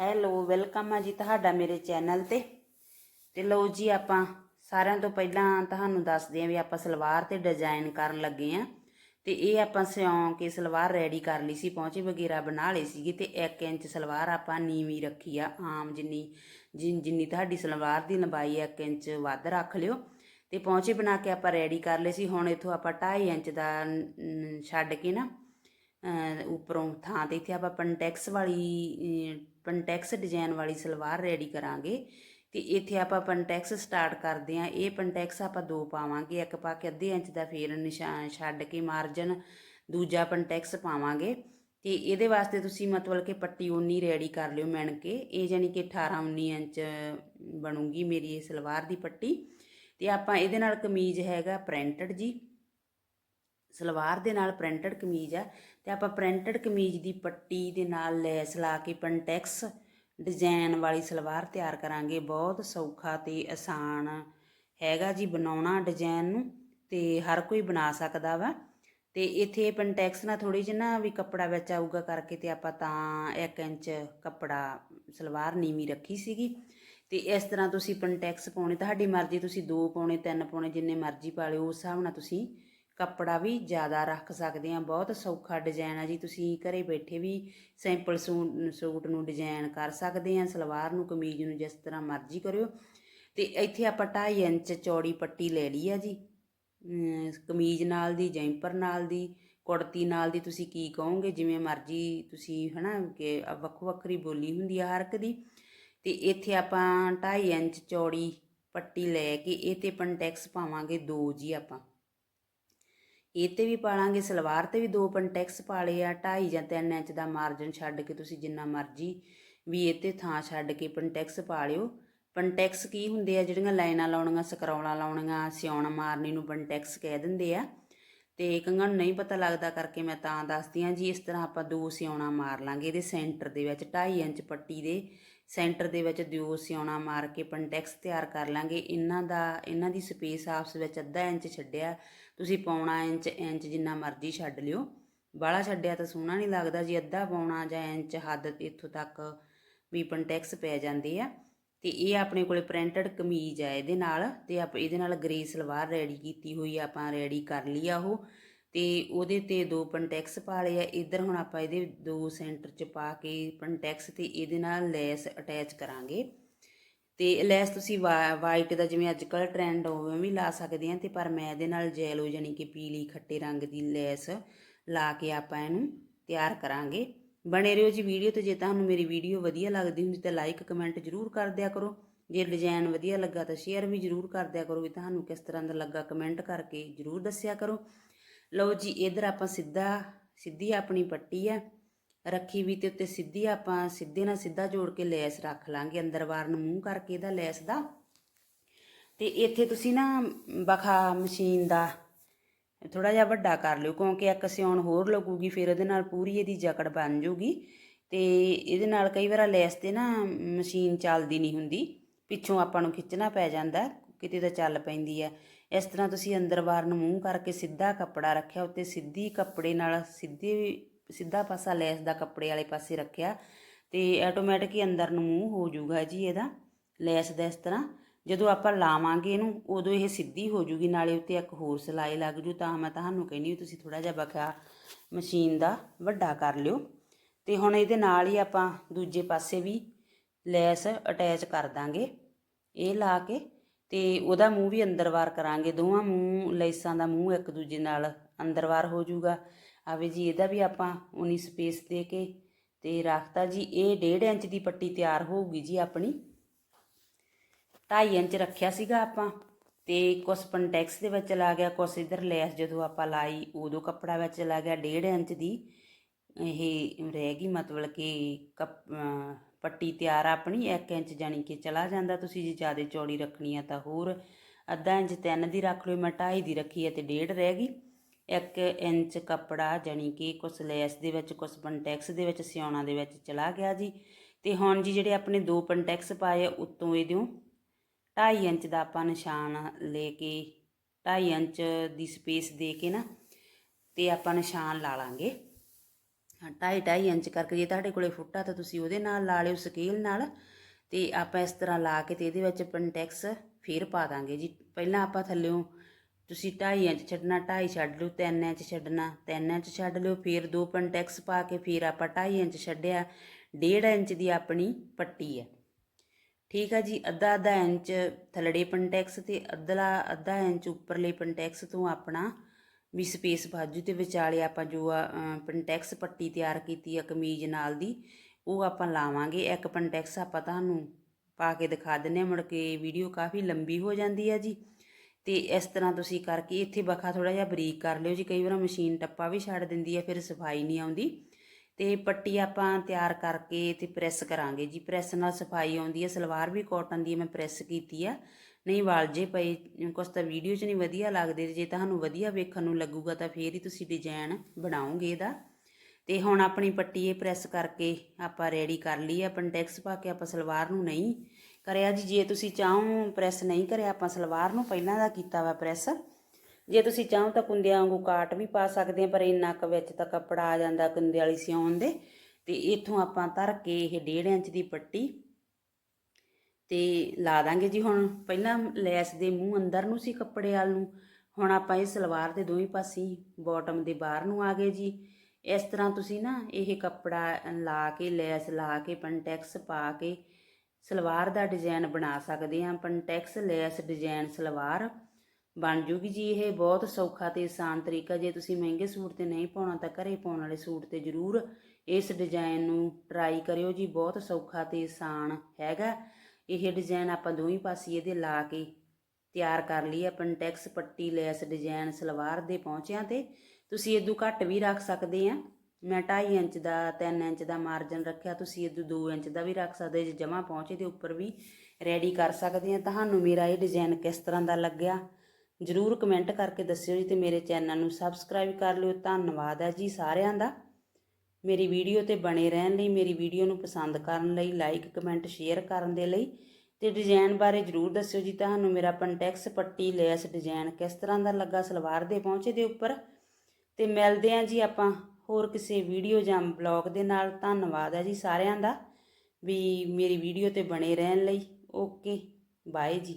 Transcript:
Hello, welcome ਆ ਜੀ ਤੁਹਾਡਾ ਮੇਰੇ ਚੈਨਲ ਤੇ। ਤੇ ਲਓ ਜੀ, ਆਪਾਂ ਸਾਰਿਆਂ ਤੋਂ ਪਹਿਲਾਂ ਤੁਹਾਨੂੰ ਦੱਸਦੇ ਆਂ ਵੀ ਆਪਾਂ ਸਲਵਾਰ ਤੇ ਡਿਜ਼ਾਈਨ ਕਰਨ ਲੱਗੇ ਆਂ ਤੇ ਇਹ ਆਪਾਂ ਸਿਉਂ ਕੇ ਸਲਵਾਰ ਰੈਡੀ ਕਰ ਲਈ ਸੀ ਪਹੁੰਚੇ ਵਗੈਰਾ ਬਣਾ ਲਈ ਸੀਗੀ ਤੇ 1 ਇੰਚ ਸਲਵਾਰ ਆਪਾਂ ਨੀਵੀਂ ਰੱਖੀ ਆ, ਆਮ ਜਿੰਨੀ, ਜਿਨ- ਜਿੰਨੀ ਤੁਹਾਡੀ ਸਲਵਾਰ ਦੀ ਲੰਬਾਈ 1 ਇੰਚ ਵੱਧ ਰੱਖ ਲਿਓ। ਤੇ ਪਹੁੰਚੇ ਬਣਾ ਕੇ ਆਪਾਂ ਰੈਡੀ ਕਰ ਲਏ ਸੀ, ਹੁਣ ਇਥੋਂ ਆਪਾਂ 2.5 ਇੰਚ ਦਾ ਛੱਡ ਕੇ ਨਾ ਉੱਪਰੋਂ ਥਾਂ ਤੇ ਇੱਥੇ ਆਪਾਂ ਪੰਟੈਕਸ ਵਾਲੀ ਪੰਟੈਕਸ ਡਿਜ਼ਾਈਨ ਵਾਲੀ ਸਲਵਾਰ ਰੈਡੀ ਕਰਾਂਗੇ। ਤੇ ਇੱਥੇ ਆਪਾਂ ਪੰਟੈਕਸ ਸਟਾਰਟ ਕਰਦੇ ਆਂ ਇਹ ਪੰਟੈਕਸ ਆਪਾਂ ਦੋ ਪਾਵਾਂਗੇ। ਇੱਕ ਪਾ ਕੇ ਅੱਧੇ ਇੰਚ ਦਾ ਫੇਰ ਨਿਸ਼ਾਨ ਛੱਡ ਕੇ ਮਾਰਜਨ ਦੂਜਾ ਪੰਟੈਕਸ ਪਾਵਾਂਗੇ। ਤੇ ਇਹਦੇ ਵਾਸਤੇ ਤੁਸੀਂ ਮਤਲਬ ਕਿ ਪੱਟੀ ਉਨੀ ਰੈਡੀ ਕਰ ਲਿਓ ਮਿਣ ਕੇ ਇਹ ਜਾਨੀ ਕਿ 18 19 ਇੰਚ ਬਣੂਗੀ ਮੇਰੀ ਇਹ ਸਲਵਾਰ ਦੀ ਪੱਟੀ। ਤੇ ਆਪਾਂ ਇਹਦੇ ਨਾਲ ਕਮੀਜ਼ ਹੈਗਾ ਪ੍ਰਿੰਟਡ ਜੀ। ਸਲਵਾਰ ਦੇ ਨਾਲ ਪ੍ਰਿੰਟਡ ਕਮੀਜ਼ ਆ। ਤੇ ਆਪਾਂ ਪ੍ਰਿੰਟਡ ਕਮੀਜ਼ ਦੀ ਪੱਟੀ ਦੇ ਨਾਲ ਲੈਸ ਲਾ ਕੇ ਪੰਟੈਕਸ ਡਿਜ਼ਾਈਨ ਵਾਲੀ ਸਲਵਾਰ ਤਿਆਰ ਕਰਾਂਗੇ। ਬਹੁਤ ਸੌਖਾ ਤੇ ਆਸਾਨ ਹੈਗਾ ਜੀ ਬਣਾਉਣਾ ਡਿਜ਼ਾਈਨ ਨੂੰ ਤੇ ਹਰ ਕੋਈ ਬਣਾ ਸਕਦਾ ਵਾ। ਤੇ ਇੱਥੇ ਪੰਟੈਕਸ ਨਾਲ ਥੋੜੀ ਜਿਹੀ ਨਾ ਵੀ ਕੱਪੜਾ ਵਿੱਚ ਆਊਗਾ ਕਰਕੇ ਤੇ ਆਪਾਂ ਤਾਂ 1 ਇੰਚ ਕੱਪੜਾ ਸਲਵਾਰ ਨੀਵੀਂ ਰੱਖੀ ਸੀਗੀ। ਤੇ ਇਸ ਤਰ੍ਹਾਂ ਤੁਸੀਂ ਪੰਟੈਕਸ ਪਾਉਣੇ, ਤੁਹਾਡੀ ਮਰਜ਼ੀ, ਤੁਸੀਂ ਦੋ ਪਾਉਣੇ, ਤਿੰਨ ਪਾਉਣੇ, ਜਿੰਨੇ ਮਰਜ਼ੀ ਪਾ ਲਿਓ, ਉਸ ਹਿਸਾਬ ਨਾਲ ਤੁਸੀਂ ਕੱਪੜਾ ਵੀ ਜ਼ਿਆਦਾ ਰੱਖ ਸਕਦੇ ਆ ਬਹੁਤ ਸੌਖਾ ਡਿਜ਼ਾਈਨ ਆ ਜੀ। ਤੁਸੀਂ ਘਰੇ ਬੈਠੇ ਵੀ ਸਿੰਪਲ ਸੂਟ ਨੂੰ ਡਿਜ਼ਾਈਨ ਕਰ ਸਕਦੇ ਆ ਸਲਵਾਰ ਨੂੰ, ਕਮੀਜ਼ ਨੂੰ ਜਿਸ ਤਰ੍ਹਾਂ ਮਰਜ਼ੀ ਕਰਿਓ। ਤੇ ਇੱਥੇ ਆਪਾਂ 2.5 ਇੰਚ ਚੌੜੀ ਪੱਟੀ ਲੈ ਲਈ ਆ ਜੀ। ਕਮੀਜ਼ ਨਾਲ ਦੀ, ਜੈਂਪਰ ਨਾਲ ਦੀ, ਕੁੜਤੀ ਨਾਲ ਦੀ ਤੁਸੀਂ ਕੀ ਕਹੋਗੇ? ਜਿਵੇਂ ਮਰਜ਼ੀ ਤੁਸੀਂ ਹਨਾ ਕਿ ਵੱਖੋ ਵੱਖਰੀ ਬੋਲੀ ਹੁੰਦੀ ਆ ਹਰ ਇੱਕ ਦੀ। ਤੇ ਇੱਥੇ ਆਪਾਂ 2.5 ਇੰਚ ਚੌੜੀ ਪੱਟੀ ਲੈ ਕੇ, ਇਹ ਤੇ ਪੰਟੈਕਸ ਪਾਵਾਂਗੇ ਦੋ ਜੀ ਆਪਾਂ। ਇਹ ਤੇ ਵੀ ਪਾਲਾਂਗੇ, ਸਲਵਾਰ ਤੇ ਵੀ ਦੋ ਪੰਟੈਕਸ ਪਾਲੇ ਆ 2.5 ਜਾਂ 3 ਇੰਚ ਦਾ ਮਾਰਜਨ ਛੱਡ ਕੇ ਤੁਸੀਂ ਜਿੰਨਾ ਮਰਜ਼ੀ ਵੀ ਇਹ ਤੇ ਥਾਂ ਛੱਡ ਕੇ ਪੰਟੈਕਸ ਪਾ ਲਿਓ ਪੰਟੈਕਸ ਕੀ ਹੁੰਦੇ ਆ, ਜਿਹੜੀਆਂ ਲਾਈਨਾਂ ਲਾਉਣੀਆਂ, ਸਕਰੌਲਾਂ ਲਾਉਣੀਆਂ, ਸਿਉਣ ਮਾਰਨੀ ਨੂੰ ਪੰਟੈਕਸ ਕਹਿ ਦਿੰਦੇ ਆ। ਤੇ ਕਈਆਂ ਨੂੰ ਨਹੀਂ ਪਤਾ ਲੱਗਦਾ ਕਰਕੇ ਮੈਂ ਤਾਂ ਦੱਸਦੀ ਆ ਜੀ, ਇਸ ਤਰ੍ਹਾਂ ਆਪਾਂ ਦੋ ਸਿਉਣਾ ਮਾਰ ਲਾਂਗੇ, ਇਹਦੇ ਸੈਂਟਰ ਦੇ ਵਿੱਚ 2.5 ਇੰਚ ਪੱਟੀ ਦੇ ਸੈਂਟਰ ਦੇ ਵਿੱਚ ਦੋ ਸਿਉਣਾ ਮਾਰ ਕੇ ਪੰਟੈਕਸ ਤਿਆਰ ਕਰ ਲਾਂਗੇ। ਇਹਨਾਂ ਦਾ, ਇਹਨਾਂ ਦੀ ਸਪੇਸ ਆਪਸ ਵਿੱਚ ਅੱਧਾ ਇੰਚ ਛੱਡਿਆ ਤੁਸੀਂ ਪੌਣਾ ਇੰਚ ਇੰਚ ਜਿੰਨਾ ਮਰਜ਼ੀ ਛੱਡ ਲਿਓ। ਬਾਹਲਾ ਛੱਡਿਆ ਤਾਂ ਸੋਹਣਾ ਨਹੀਂ ਲੱਗਦਾ, ਜੀ ਅੱਧਾ ਪੌਣਾ ਜਾਂ ਇੰਚ ਹੱਦ ਇੱਥੋਂ ਤੱਕ ਵੀ ਪੰਟੈਕਸ ਪੈ ਜਾਂਦੇ ਆ, ਤੇ ਇਹ ਆਪਣੇ ਕੋਲੇ ਪ੍ਰਿੰਟਡ ਕਮੀਜ਼ ਆ ਇਹਦੇ ਨਾਲ, ਤੇ ਆਪ ਇਹਦੇ ਨਾਲ ਗ੍ਰੇ ਸਲਵਾਰ ਰੈਡੀ ਕੀਤੀ ਹੋਈ ਆ, ਆਪਾਂ ਰੈਡੀ ਕਰ ਲਈ ਆ ਉਹ, ਤੇ ਉਹਦੇ ਤੇ ਦੋ ਪੰਟੈਕਸ ਪਾ ਲਏ ਆ। ਇੱਧਰ ਹੁਣ ਆਪਾਂ ਇਹਦੇ ਦੋ ਸੈਂਟਰ ਚ ਪਾ ਕੇ ਪੰਟੈਕਸ ਤੇ ਇਹਦੇ ਨਾਲ ਲੈਸ ਅਟੈਚ ਕਰਾਂਗੇ। ਤੇ ਲੈਸ ਤੁਸੀਂ ਵਾਈਟ ਦਾ ਜਿਵੇਂ ਅੱਜ ਕੱਲ੍ਹ ਟ੍ਰੈਂਡ ਹੋਵੇ ਵੀ ਲਾ ਸਕਦੇ ਆ, ਤੇ ਪਰ ਮੈਂ ਇਹਦੇ ਨਾਲ ਜੈਲੋ ਜਾਨੀ ਕਿ ਪੀਲੀ ਖੱਟੇ ਰੰਗ ਦੀ ਲੈਸ ਲਾ ਕੇ ਆਪਾਂ ਇਹਨੂੰ ਤਿਆਰ ਕਰਾਂਗੇ। ਬਣੇ ਰਹੋ ਜੀ ਵੀਡੀਓ ਤੇ, ਜੇ ਤੁਹਾਨੂੰ ਮੇਰੀ ਵੀਡੀਓ ਵਧੀਆ ਲੱਗਦੀ ਹੁੰਦੀ ਤਾਂ ਲਾਈਕ ਕਮੈਂਟ ਜਰੂਰ ਕਰ ਦਿਆ ਕਰੋ। ਜੇ ਡਿਜ਼ਾਈਨ ਵਧੀਆ ਲੱਗਾ ਤਾਂ ਸ਼ੇਅਰ ਵੀ ਜਰੂਰ ਕਰ ਦਿਆ ਕਰੋ ਵੀ ਤੁਹਾਨੂੰ ਕਿਸ ਤਰ੍ਹਾਂ ਦਾ ਲੱਗਾ ਕਮੈਂਟ ਕਰਕੇ ਜਰੂਰ ਦੱਸਿਆ ਕਰੋ। ਲਓ ਜੀ, ਇਧਰ ਆਪਾਂ ਸਿੱਧਾ, ਸਿੱਧੀ ਆਪਣੀ ਪੱਟੀ ਆ। ਰੱਖੀ ਵੀ ਤੇ ਉੱਤੇ ਸਿੱਧੀ ਆਪਾਂ ਸਿੱਧੇ ਨਾਲ ਸਿੱਧਾ ਜੋੜ ਕੇ ਲੈਸ ਰੱਖ ਲਾਂਗੇ, ਅੰਦਰ ਬਾਹਰ ਨੂੰ ਮੂੰਹ ਕਰਕੇ ਇਹਦਾ ਲੈਸ ਦਾ। ਤੇ ਇੱਥੇ ਤੁਸੀਂ ਨਾ ਬਖਾ ਮਸ਼ੀਨ ਦਾ ਥੋੜਾ ਜਿਹਾ ਵੱਡਾ ਕਰ ਲਿਓ, ਕਿਉਂਕਿ ਇੱਕ ਸਿਉਣ ਹੋਰ ਲੱਗੂਗੀ, ਫਿਰ ਉਹਦੇ ਨਾਲ ਪੂਰੀ ਇਹਦੀ ਜਕੜ ਬਣ ਜੂਗੀ। ਤੇ ਇਹਦੇ ਨਾਲ ਕਈ ਵਾਰ ਲੈਸ ਤੇ ਨਾ ਮਸ਼ੀਨ ਚੱਲਦੀ ਨਹੀਂ ਹੁੰਦੀ, ਪਿੱਛੋਂ ਆਪਾਂ ਨੂੰ ਖਿੱਚਣਾ ਪੈ ਜਾਂਦਾ, ਕਿਤੇ ਤਾਂ ਚੱਲ ਪੈਂਦੀ ਹੈ। ਇਸ ਤਰ੍ਹਾਂ ਤੁਸੀਂ ਅੰਦਰ ਬਾਹਰ ਨੂੰ ਮੂੰਹ ਕਰਕੇ ਸਿੱਧਾ ਕੱਪੜਾ ਰੱਖਿਆ, ਉੱਤੇ ਸਿੱਧੀ ਕੱਪੜੇ ਨਾਲ ਸਿੱਧੀ ਸਿੱਧਾ ਪਾਸਾ ਲੈਸ ਦਾ ਕੱਪੜੇ ਵਾਲੇ ਪਾਸੇ ਰੱਖਿਆ ਤੇ ਆਟੋਮੈਟਿਕ ਹੀ ਅੰਦਰ ਨੂੰ ਮੂੰਹ ਹੋ ਜਾਊਗਾ ਜੀ ਇਹਦਾ, ਲੈਸ ਦਾ ਇਸ ਤਰ੍ਹਾਂ। ਜਦੋਂ ਆਪਾਂ ਲਾਵਾਂਗੇ ਇਹਨੂੰ, ਉਦੋਂ ਇਹ ਸਿੱਧੀ ਹੋ ਜੂਗੀ ਨਾਲੇ ਉੱਤੇ ਇੱਕ ਹੋਰ ਸਿਲਾਈ ਲੱਗ ਜੂ, ਤਾਂ ਮੈਂ ਤੁਹਾਨੂੰ ਕਹਿੰਦੀ ਤੁਸੀਂ ਥੋੜਾ ਜਿਹਾ ਬਖਿਆ ਮਸ਼ੀਨ ਦਾ ਵੱਡਾ ਕਰ ਲਿਓ। ਤੇ ਹੁਣ ਇਹਦੇ ਨਾਲ ਹੀ ਆਪਾਂ ਦੂਜੇ ਪਾਸੇ ਵੀ ਲੈਸ ਅਟੈਚ ਕਰ ਦਾਂਗੇ, ਇਹ ਲਾ ਕੇ। ਤੇ ਉਹਦਾ ਮੂੰਹ ਵੀ ਅੰਦਰਵਾਰ ਕਰਾਂਗੇ, ਦੋਵਾਂ ਮੂੰਹ, ਲੈਸਾਂ ਦਾ ਮੂੰਹ ਇੱਕ ਦੂਜੇ ਨਾਲ ਅੰਦਰਵਾਰ ਹੋ ਜਾਊਗਾ। ਆਵੇ ਜੀ, ਇਹਦਾ ਵੀ ਆਪਾਂ ਉਨੀ ਸਪੇਸ ਦੇ ਕੇ ਤੇ ਰੱਖਤਾ ਜੀ, ਇਹ 1.5 ਇੰਚ ਦੀ ਪੱਟੀ ਤਿਆਰ ਹੋਊਗੀ ਜੀ ਆਪਣੀ। 2.5 ਇੰਚ ਰੱਖਿਆ ਸੀਗਾ ਆਪਾਂ ਤੇ ਕੁਛ ਪੰਟੈਕਸ ਦੇ ਵਿੱਚ ਲਾ ਗਿਆ, ਕੁਛ ਇਧਰ ਲੈਸ ਜਦੋਂ ਆਪਾਂ ਲਾਈ, ਉਦੋਂ ਕੱਪੜਾ ਵਿੱਚ ਲਾ ਗਿਆ 1.5 ਇੰਚ ਦੀ। ਇਹ ਰਹਿ ਗਈ ਮਤਲਬ ਕਿ ਕੱਪ- ਪੱਟੀ ਤਿਆਰ ਆਪਣੀ 1 ਇੰਚ ਜਾਣੀ ਕਿ ਚਲਾ ਜਾਂਦਾ। ਤੁਸੀਂ ਜੇ ਜ਼ਿਆਦਾ ਚੌੜੀ ਰੱਖਣੀ ਆ ਤਾਂ ਹੋਰ ਅੱਧਾ ਇੰਚ 3 ਦੀ ਰੱਖ ਲਓ, ਮੈਂ 2.5 ਦੀ ਰੱਖੀ ਹੈ ਤੇ 1.5 ਰਹਿ ਗਈ। ਇੱਕ ਇੰਚ ਕੱਪੜਾ ਜਾਣੀ ਕਿ ਕੁਛ ਲੈਸ ਦੇ ਵਿੱਚ ਕੁਛ ਪੰਟੈਕਸ ਦੇ ਵਿੱਚ ਸਿਉਣਾ ਦੇ ਵਿੱਚ ਚਲਾ ਗਿਆ ਜੀ। ਤੇ ਹੁਣ ਜੀ ਜਿਹੜੇ ਆਪਣੇ ਦੋ ਪੰਟੈਕਸ ਪਾਏ ਆ, ਉੱਤੋਂ ਇਹਦੇ 2.5 ਇੰਚ ਦਾ ਆਪਾਂ ਨਿਸ਼ਾਨ ਲੈ ਕੇ 2.5 ਇੰਚ ਦੀ ਸਪੇਸ ਦੇ ਕੇ ਨਾ ਤੇ ਆਪਾਂ ਨਿਸ਼ਾਨ ਲਾ ਲਾਂਗੇ। ਢਾਈ ਢਾਈ ਇੰਚ ਕਰਕੇ ਜੇ ਤੁਹਾਡੇ ਕੋਲੇ ਫੁੱਟਾ ਤਾਂ ਤੁਸੀਂ ਉਹਦੇ ਨਾਲ ਲਾ ਲਿਓ ਸਕੇਲ ਨਾਲ। ਤੇ ਆਪਾਂ ਇਸ ਤਰ੍ਹਾਂ ਲਾ ਕੇ ਤੇ ਇਹਦੇ ਵਿੱਚ ਪੰਟੈਕਸ ਫੇਰ ਪਾ ਦਾਂਗੇ ਜੀ। ਪਹਿਲਾਂ ਆਪਾਂ ਥੱਲਿਓਂ ਤੁਸੀਂ 2.5 ਇੰਚ ਛੱਡਣਾ, ਢਾਈ ਛੱਡ ਲਿਓ 3 ਇੰਚ ਛੱਡਣਾ 3 ਇੰਚ ਛੱਡ ਲਿਓ, ਫਿਰ ਦੋ ਪੰਟੈਕਸ ਪਾ ਕੇ ਫਿਰ ਆਪਾਂ ਢਾਈ ਇੰਚ ਛੱਡਿਆ, ਡੇਢ ਇੰਚ ਦੀ ਆਪਣੀ ਪੱਟੀ ਹੈ। ਠੀਕ ਆ ਜੀ, ਅੱਧਾ ਅੱਧਾ ਇੰਚ ਥੱਲੜੇ ਪੰਟੈਕਸ ਤੇ ਅੱਧਲਾ ਅੱਧਾ ਇੰਚ ਉੱਪਰਲੇ ਪੰਟੈਕਸ ਤੋਂ ਆਪਣਾ ਵੀ ਸਪੇਸ ਬਾਜੂ ਤੇ ਵਿਚਾਲੇ ਆਪਾਂ ਜੋ ਆ ਪੰਟੈਕਸ ਪੱਟੀ ਤਿਆਰ ਕੀਤੀ ਆ ਕਮੀਜ਼ ਨਾਲ ਦੀ, ਉਹ ਆਪਾਂ ਲਾਵਾਂਗੇ। ਇੱਕ ਪੰਟੈਕਸ ਆਪਾਂ ਤੁਹਾਨੂੰ ਪਾ ਕੇ ਦਿਖਾ ਦਿੰਨੇ ਆ ਮੁੜ ਕੇ ਵੀਡੀਓ ਕਾਫੀ ਲੰਬੀ ਹੋ ਜਾਂਦੀ ਆ ਜੀ। ਤੇ ਇਸ ਤਰ੍ਹਾਂ ਤੁਸੀਂ ਕਰਕੇ ਇੱਥੇ ਬਖਾ ਥੋੜਾ ਜਿਹਾ ਬਰੀਕ ਕਰ ਲਿਓ ਜੀ। ਕਈ ਵਾਰ ਮਸ਼ੀਨ ਟੱਪਾ ਵੀ ਛੱਡ ਦਿੰਦੀ ਹੈ, ਫਿਰ ਸਫ਼ਾਈ ਨਹੀਂ ਆਉਂਦੀ। ਤੇ ਪੱਟੀ ਆਪਾਂ ਤਿਆਰ ਕਰਕੇ ਤੇ ਪ੍ਰੈਸ ਕਰਾਂਗੇ ਜੀ। ਪ੍ਰੈਸ ਨਾਲ ਸਫ਼ਾਈ ਆਉਂਦੀ ਹੈ। ਸਲਵਾਰ ਵੀ ਕਾਟਨ ਦੀ ਮੈਂ ਪ੍ਰੈਸ ਕੀਤੀ ਆ। ਨਹੀਂ ਵਾਲ ਜੇ ਪਏ, ਕੁਛ ਤਾਂ ਵੀਡੀਓ 'ਚ ਨਹੀਂ ਵਧੀਆ ਲੱਗਦੇ। ਜੇ ਤੁਹਾਨੂੰ ਵਧੀਆ ਵੇਖਣ ਨੂੰ ਲੱਗੂਗਾ ਤਾਂ ਫੇਰ ਹੀ ਤੁਸੀਂ ਡਿਜ਼ਾਈਨ ਬਣਾਓਗੇ ਇਹਦਾ। ਤੇ ਹੁਣ ਆਪਣੀ ਪੱਟੀ ਇਹ ਪ੍ਰੈਸ ਕਰਕੇ ਆਪਾਂ ਰੈਡੀ ਕਰ ਲਈ ਆ। ਪੰਟੈਕਸ ਪਾ ਕੇ ਆਪਾਂ ਸਲਵਾਰ ਨੂੰ ਨਹੀਂ ਕਰਿਆ ਜੀ, ਜੇ ਤੁਸੀਂ ਚਾਹੋ ਪ੍ਰੈਸ ਨਹੀਂ ਕਰਿਆ, ਆਪਾਂ ਸਲਵਾਰ ਨੂੰ ਪਹਿਲਾਂ ਦਾ ਕੀਤਾ ਵਾ ਪ੍ਰੈਸ। ਜੇ ਤੁਸੀਂ ਚਾਹੋ ਤਾਂ ਕੁੰਦਿਆਂ ਵਾਂਗੂ ਕਾਟ ਵੀ ਪਾ ਸਕਦੇ ਆ, ਪਰ ਇੰਨਾ ਕੁ ਵਿੱਚ ਤਾਂ ਕੱਪੜਾ ਆ ਜਾਂਦਾ ਕੁੰਦੇ ਵਾਲੀ ਸਿਉਣ ਦੇ। ਤੇ ਇੱਥੋਂ ਆਪਾਂ ਧਰ ਕੇ ਇਹ 1.5 ਇੰਚ ਦੀ ਪੱਟੀ ਤੇ ਲਾ ਦਾਂਗੇ ਜੀ ਹੁਣ। ਪਹਿਲਾਂ ਲੈਸ ਦੇ ਮੂੰਹ ਅੰਦਰ ਨੂੰ ਸੀ ਕੱਪੜੇ ਵਾਲ ਨੂੰ। ਹੁਣ ਆਪਾਂ ਇਹ ਸਲਵਾਰ ਦੇ ਦੋਵੇਂ ਪਾਸੇ ਬਾਟਮ ਦੇ ਬਾਹਰ ਨੂੰ ਆ ਗਏ ਜੀ। ਇਸ ਤਰ੍ਹਾਂ ਤੁਸੀਂ ਨਾ ਇਹ ਕੱਪੜਾ ਲਾ ਕੇ, ਲੈਸ ਲਾ ਕੇ, ਪੰਟੈਕਸ ਪਾ ਕੇ ਸਲਵਾਰ ਦਾ ਡਿਜ਼ਾਈਨ ਬਣਾ ਸਕਦੇ ਹਾਂ ਪੰਟੈਕਸ ਲੈਸ ਡਿਜ਼ਾਈਨ ਸਲਵਾਰ ਬਣ ਜੂਗੀ ਜੀ ਇਹ ਬਹੁਤ ਸੌਖਾ ਤੇ ਆਸਾਨ ਤਰੀਕਾ, ਜੇ ਤੁਸੀਂ ਮਹਿੰਗੇ ਸੂਟ ਤੇ ਨਹੀਂ ਪਾਉਣਾ ਤਾਂ ਘਰੇ ਪਾਉਣ ਵਾਲੇ ਸੂਟ ਤੇ ਜ਼ਰੂਰ ਇਸ ਡਿਜ਼ਾਈਨ ਨੂੰ ਟਰਾਈ ਕਰਿਓ ਜੀ, ਬਹੁਤ ਸੌਖਾ ਤੇ ਆਸਾਨ ਹੈਗਾ। ਇਹ ਡਿਜ਼ਾਈਨ ਆਪਾਂ ਦੋਵੇਂ ਪਾਸੇ ਇਹਦੇ ਲਾ ਕੇ ਤਿਆਰ ਕਰ ਲਈ ਹੈ ਪੰਟੈਕਸ ਪੱਟੀ ਲੈਸ ਡਿਜ਼ਾਈਨ ਸਲਵਾਰ ਦੇ ਪਹੁੰਚਿਆਂ ਤੇ। ਤੁਸੀਂ ਇਦੋਂ ਘੱਟ ਵੀ ਰੱਖ ਸਕਦੇ ਆ ਮੈਂ 2.5 ਇੰਚ ਦਾ 3 ਇੰਚ ਦਾ ਮਾਰਜਨ ਰੱਖਿਆ, ਤੁਸੀਂ ਇਦੋਂ 2 ਇੰਚ ਦਾ ਵੀ ਰੱਖ ਸਕਦੇ, ਜੇ ਜਮਾ ਪਹੁੰਚੇ ਦੇ ਉੱਪਰ ਵੀ ਰੈਡੀ ਕਰ ਸਕਦੇ ਆ। ਤੁਹਾਨੂੰ ਮੇਰਾ ਇਹ ਡਿਜ਼ਾਈਨ ਕਿਸ ਤਰ੍ਹਾਂ ਦਾ ਲੱਗਿਆ? ਜਰੂਰ ਕਮੈਂਟ ਕਰਕੇ ਦੱਸਿਓ ਜੀ ਤੇ ਮੇਰੇ ਚੈਨਲ ਨੂੰ ਸਬਸਕ੍ਰਾਈਬ ਕਰ ਲਿਓ। ਧੰਨਵਾਦ ਹੈ ਜੀ ਸਾਰਿਆਂ ਦਾ। ਮੇਰੀ ਵੀਡੀਓ ਤੇ ਬਣੇ ਰਹਿਣ ਲਈ, ਮੇਰੀ ਵੀਡੀਓ ਨੂੰ ਪਸੰਦ ਕਰਨ ਲਈ ਲਾਈਕ ਕਮੈਂਟ ਸ਼ੇਅਰ ਕਰਨ ਦੇ ਲਈ ਤੇ ਡਿਜ਼ਾਈਨ ਬਾਰੇ ਜਰੂਰ ਦੱਸਿਓ ਜੀ। ਤੁਹਾਨੂੰ ਮੇਰਾ ਪੰਟੈਕਸ ਪੱਟੀ ਲੈਸ ਡਿਜ਼ਾਈਨ ਕਿਸ ਤਰ੍ਹਾਂ ਦਾ ਲੱਗਾ? ਸਲਵਾਰ ਦੇ ਪਹੁੰਚੇ ਦੇ ਉੱਪਰ। ਤੇ ਮਿਲਦੇ ਆਂ ਜੀ ਆਪਾਂ ਹੋਰ ਕਿਸੇ ਵੀਡੀਓ ਜਾਂ ਬਲੌਗ ਦੇ ਨਾਲ, ਧੰਨਵਾਦ ਹੈ ਜੀ ਸਾਰਿਆਂ ਦਾ। ਵੀ ਮੇਰੀ ਵੀਡੀਓ ਤੇ ਬਣੇ ਰਹਿਣ ਲਈ। ਓਕੇ, ਬਾਏ ਜੀ।